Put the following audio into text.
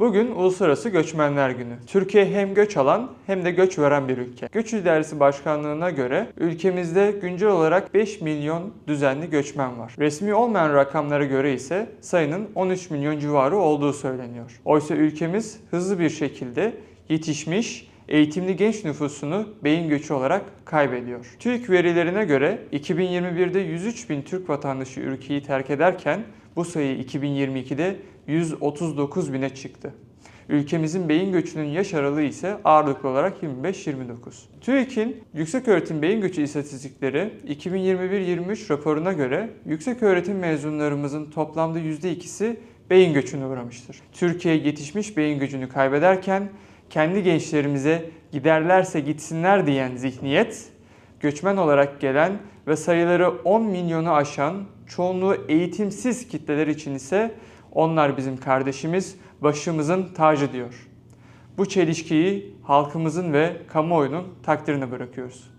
Bugün Uluslararası Göçmenler Günü. Türkiye hem göç alan hem de göç veren bir ülke. Göç İdaresi Başkanlığı'na göre ülkemizde güncel olarak 5 milyon düzenli göçmen var. Resmi olmayan rakamlara göre ise sayının 13 milyon civarı olduğu söyleniyor. Oysa ülkemiz hızlı bir şekilde yetişmiş, eğitimli genç nüfusunu beyin göçü olarak kaybediyor. TÜİK verilerine göre 2021'de 103 bin Türk vatandaşı ülkeyi terk ederken bu sayı 2022'de 139 bine çıktı. Ülkemizin beyin göçünün yaş aralığı ise ağırlıklı olarak 25-29. TÜİK'in Yükseköğretim Beyin Göçü İstatistikleri 2021-23 raporuna göre yükseköğretim mezunlarımızın toplamda %2'si beyin göçüne uğramıştır. Türkiye yetişmiş beyin göçünü kaybederken kendi gençlerimize giderlerse gitsinler diyen zihniyet, göçmen olarak gelen ve sayıları 10 milyonu aşan çoğunluğu eğitimsiz kitleler için ise onlar bizim kardeşimiz, başımızın tacı diyor. Bu çelişkiyi halkımızın ve kamuoyunun takdirine bırakıyoruz.